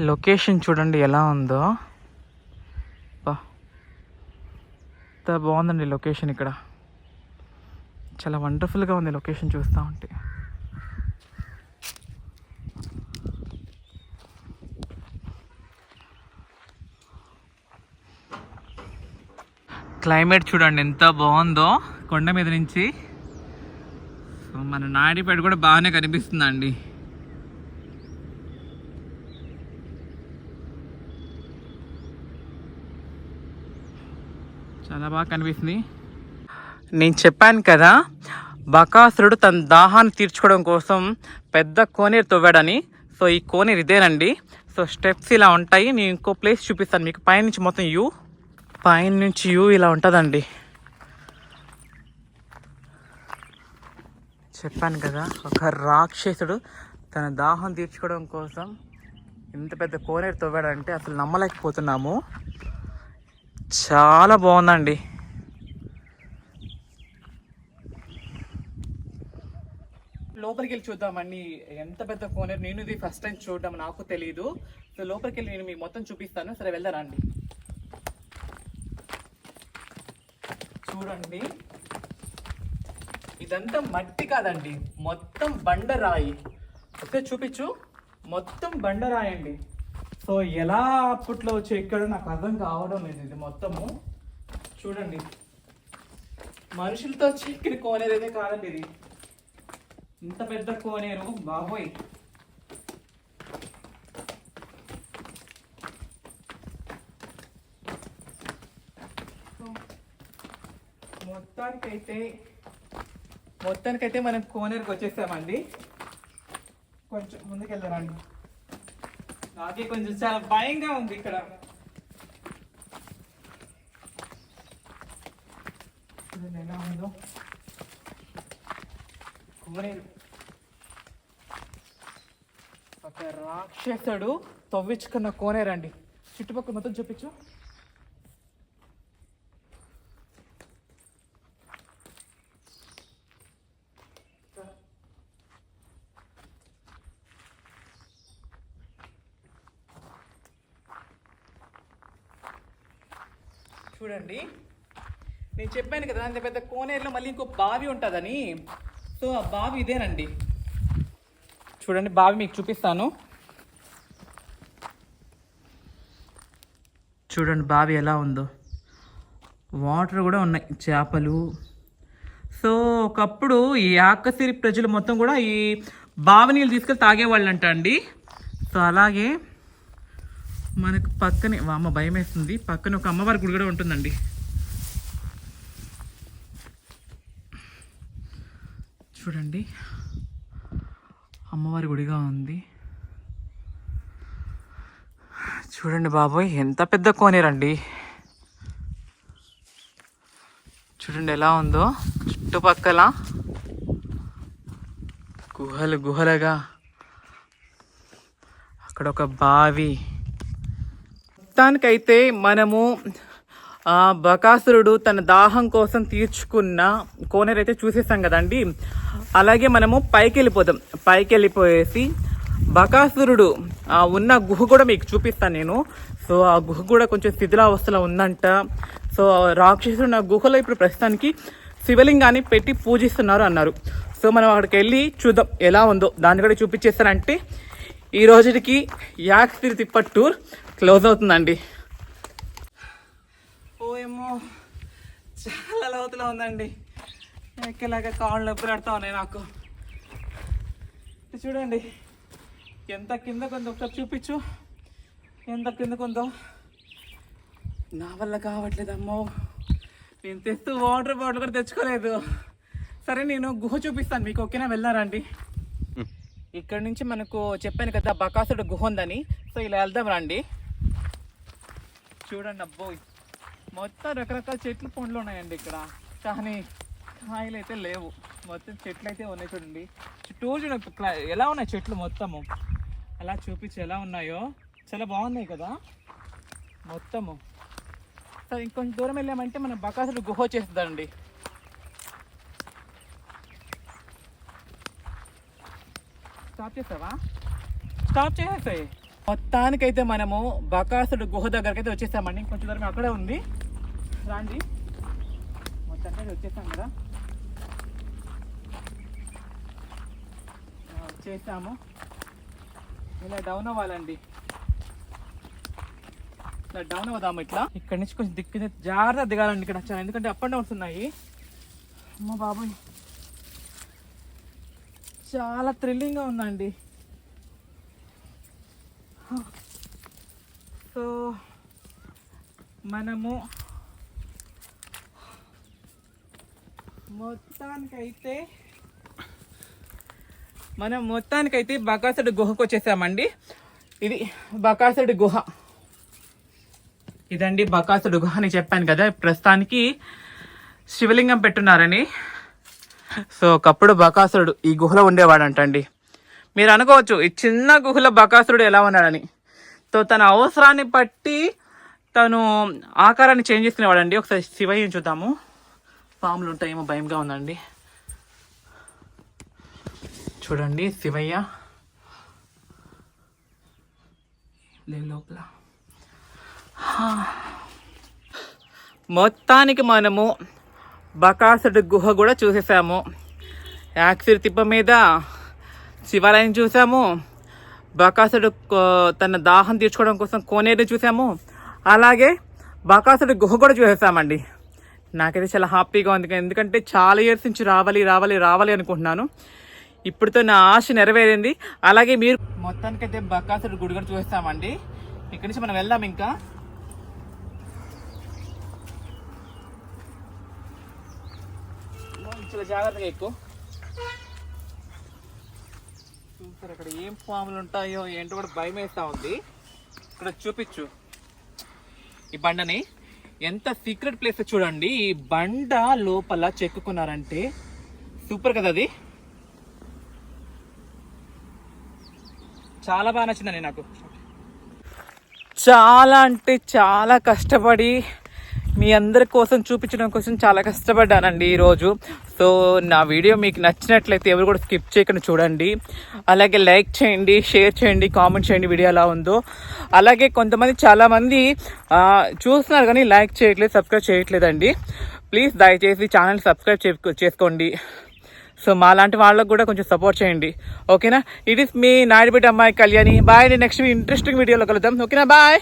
Location చూడండి ఎలా ఉందో. ఎంత బాగుందండి లొకేషన్ ఇక్కడ. చాలా వండర్ఫుల్గా ఉంది లొకేషన్ చూస్తూ ఉంటే. క్లైమేట్ చూడండి ఎంత బాగుందో కొండ మీద నుంచి. మన నాయుడిపేట కూడా బాగానే కనిపిస్తుందండి. చాలా బాగా కనిపిస్తుంది. నేను చెప్పాను కదా బకాసురుడు తన దాహాన్ని తీర్చుకోవడం కోసం పెద్ద కోనేరు తవ్వాడని. సో ఈ కోనేరు ఇదేనండి. సో స్టెప్స్ ఇలా ఉంటాయి. నేను ఇంకో ప్లేస్ చూపిస్తాను. మీకు పైనుంచి మొత్తం యూ పైన నుంచి యూ ఇలా ఉంటుందండి. చెప్పాను కదా ఒక రాక్షసుడు తన దాహం తీర్చుకోవడం కోసం ఇంత పెద్ద కోనేరు తవ్వాడంటే అసలు నమ్మలేకపోతున్నాము. చాలా బాగుందండి. లోపలికి వెళ్ళి చూద్దామండి. ఎంత పెద్ద కోనేరు నేను ఇది ఫస్ట్ టైం చూడడం నాకు తెలియదు సో లోపలికి వెళ్ళి నేను మీకు మొత్తం చూపిస్తాను. సరే వెళ్దారండి చూడండి. ఇదంతా మట్టి కాదండి. మొత్తం బండరాయి. ఒకసారి చూపించు. మొత్తం బండరాయి అండి. సో ఎలా అప్పట్లో వచ్చి ఎక్కడో నాకు అర్థం కావడం లేదు ఇది మొత్తము. చూడండి. మనుషులతో చెక్కిన కోనేరు అయితే కాదండి ఇది. ఇంత పెద్ద కోనేరు బాబోయ్. మొత్తానికైతే మొత్తానికైతే మనం కోనేరుకి వచ్చేసామండి. కొంచెం ముందుకెళ్ళరండి నాకే కొంచెం చాలా భయంగా ఉంది ఇక్కడ. ఎలా ఉందో? కోనేరు. ఒక రాక్షసుడు తవ్వించుకున్న కోనేరండి చుట్టుపక్కల మొత్తం చూపించు. చూడండి. నేను చెప్పాను కదా అంత పెద్ద కోనేరులో మళ్ళీ ఇంకో బావి ఉంటుందని. సో ఆ బావి ఇదేనండి. చూడండి బావి మీకు చూపిస్తాను. చూడండి బావి ఎలా ఉందో. వాటర్ కూడా ఉన్నాయి చేపలు. సో ఒకప్పుడు ఈ ఆకసిరి ప్రజలు మొత్తం కూడా ఈ బావి నీళ్ళు తీసుకెళ్ళి తాగేవాళ్ళంట అండి సో అలాగే మనకు పక్కనే అమ్మ భయం వేస్తుంది పక్కన ఒక అమ్మవారి గుడి కూడా ఉంటుందండి. చూడండి. అమ్మవారి గుడిగా ఉంది. చూడండి బాబోయ్ ఎంత పెద్ద కోనేరండి చూడండి ఎలా ఉందో చుట్టుపక్కల గుహలు గుహలుగా. అక్కడ ఒక బావి. మొత్తానికైతే మనము బకాసురుడు తన దాహం కోసం తీర్చుకున్న కోనేరు అయితే చూసేసాం కదండి. అలాగే మనము పైకి వెళ్ళిపోదాం పైకి వెళ్ళిపోయేసి బకాసురుడు ఉన్న గుహ కూడా మీకు చూపిస్తాను నేను. సో ఆ గుహ కూడా కొంచెం శిథిలావస్థలో ఉందంట. సో రాక్షసుడు నా గుహలో ఇప్పుడు ప్రస్తుతానికి శివలింగాన్ని పెట్టి పూజిస్తున్నారు అన్నారు. సో మనం అక్కడికి వెళ్ళి చూద్దాం ఎలా ఉందో. దాన్ని కూడా చూపించేస్తానంటే ఈ రోజుకి యాక్స్ తిప్ప టూర్ క్లోజ్ అవుతుందండి. ఓ ఏమో చాలా లోతులో ఉందండి. ఎక్కలాగా కాళ్ళు నొప్పులు పెడతా ఉన్నాయి నాకు. చూడండి ఎంత కిందకు ఉందో ఒకసారి చూపించు. ఎంత కిందకు ఉందో నా వల్ల కావట్లేదమ్మో నేను తెస్తూ వాటర్ బాటిల్ కూడా తెచ్చుకోలేదు. సరే నేను గుహ చూపిస్తాను మీకు. ఓకేనా? వెళ్ళారండి ఇక్కడ నుంచి మనకు చెప్పాను కదా బకాసుడు గుహ ఉందని. సో ఇలా వెళ్దాం రండి. చూడండి అబ్బోయ్ మొత్తం రకరకాల చెట్లు పండ్లు ఉన్నాయండి ఇక్కడ. కానీ కాయలు అయితే లేవు. మొత్తం చెట్లు అయితే ఉన్నాయి చూడండి. చుట్టూ చూడండి క్లా- ఎలా ఉన్నాయి చెట్లు మొత్తము? అలా చూపించి ఎలా ఉన్నాయో. చాలా బాగున్నాయి కదా? మొత్తము. సరే ఇంకొంచెం దూరం వెళ్ళామంటే మనం బకాసుడు గుహ వచ్చేస్తుందండి. స్టాప్ చేస్తావా స్టాప్ చేసేస్తాయి మొత్తానికైతే మనము బకాసుడు గుహ దగ్గరికి అయితే వచ్చేసామండి. ఇంకొంచెం దూరం అక్కడే ఉంది. రాండి. మొత్తానికి వచ్చేసాం కదా. వచ్చేసాము. ఇలా డౌన్ అవ్వాలండి. ఇలా డౌన్ అవుదాము ఇట్లా. ఇక్కడ నుంచి కొంచెం దిక్కు జాగ్రత్త దిగాలండి ఇక్కడ వచ్చాను ఎందుకంటే అప్ అండ్ డౌన్స్ ఉన్నాయి. అమ్మ బాబాయ్. చాలా థ్రిల్లింగ్గా ఉందండి. సో మనము మొత్తానికైతే మనం మొత్తానికైతే బకాసుడి గుహకు వచ్చేసామండి. ఇది బకాసుడి గుహ. ఇదండి బకాసుడు గుహ అని చెప్పాను కదా. ప్రస్తుతానికి శివలింగం పెట్టున్నారని. సో ఒకప్పుడు బకాసురుడు ఈ గుహలో ఉండేవాడంటండి. మీరు అనుకోవచ్చు ఈ చిన్న గుహలో బకాసురుడు ఎలా ఉన్నాడని. సో తన అవసరాన్ని బట్టి తను ఆకారాన్ని చేంజ్ చేసుకునేవాడండి. ఒకసారి శివయ్యని చూద్దాము. పాములు ఉంటాయేమో భయంగా ఉందండి. చూడండి శివయ్య. లోపల. మొత్తానికి మనము బకాసుడు గుహ కూడా చూసేసాము. యాక్సిడ్ తిప్ప మీద శివాలయం చూసాము బకాసుడు కో- తన దాహం తీర్చుకోవడం కోసం కోనేరు చూసాము. అలాగే బకాసుడు గుహ కూడా చూసేసామండి. నాకైతే చాలా హ్యాపీగా ఉంది. ఎందుకంటే చాలా ఇయర్స్ నుంచి రావాలి రావాలి రావాలి అనుకుంటున్నాను. ఇప్పుడుతో నా ఆశ నెరవేరింది. అలాగే మీరు మొత్తానికైతే బకాసుడు గుడి కూడా చూసేస్తామండి ఇక్కడి నుంచి మనం వెళ్దాం ఇంకా. చాలా జాగ్రత్తగా ఎక్కువ. సార్ ఇక్కడ ఏం పాములు ఉంటాయో ఏంటో కూడా భయం వేస్తా ఉంది. ఇక్కడ చూపించు. ఈ బండని ఎంత సీక్రెట్ ప్లేస్ చూడండి. ఈ బండ లోపల చెక్కుకున్నారంటే సూపర్ కదా అది? చాలా బాగా నచ్చిందండి నాకు. చాలా అంటే చాలా కష్టపడి మీ అందరి కోసం చూపించడం కోసం చాలా కష్టపడ్డానండి ఈరోజు సో నా వీడియో మీకు నచ్చినట్లయితే ఎవరు కూడా స్కిప్ చేయకుండా చూడండి. అలాగే లైక్ చేయండి షేర్ చేయండి కామెంట్ చేయండి వీడియో ఎలా ఉందో. అలాగే కొంతమంది చాలామంది చూస్తున్నారు కానీ లైక్ చేయట్లేదు సబ్స్క్రైబ్ చేయట్లేదండి. ప్లీజ్ దయచేసి ఛానల్ సబ్స్క్రైబ్ చేసుకోండి. సో మా లాంటి వాళ్ళకు కూడా కొంచెం సపోర్ట్ చేయండి. ఓకేనా? ఇట్ ఇస్ మీ నాయుడుపేట అమ్మాయి కళ్యాణి. బాయ్ నెక్స్ట్ ఇంట్రెస్టింగ్ వీడియోలో కలుద్దాం. ఓకేనా? బాయ్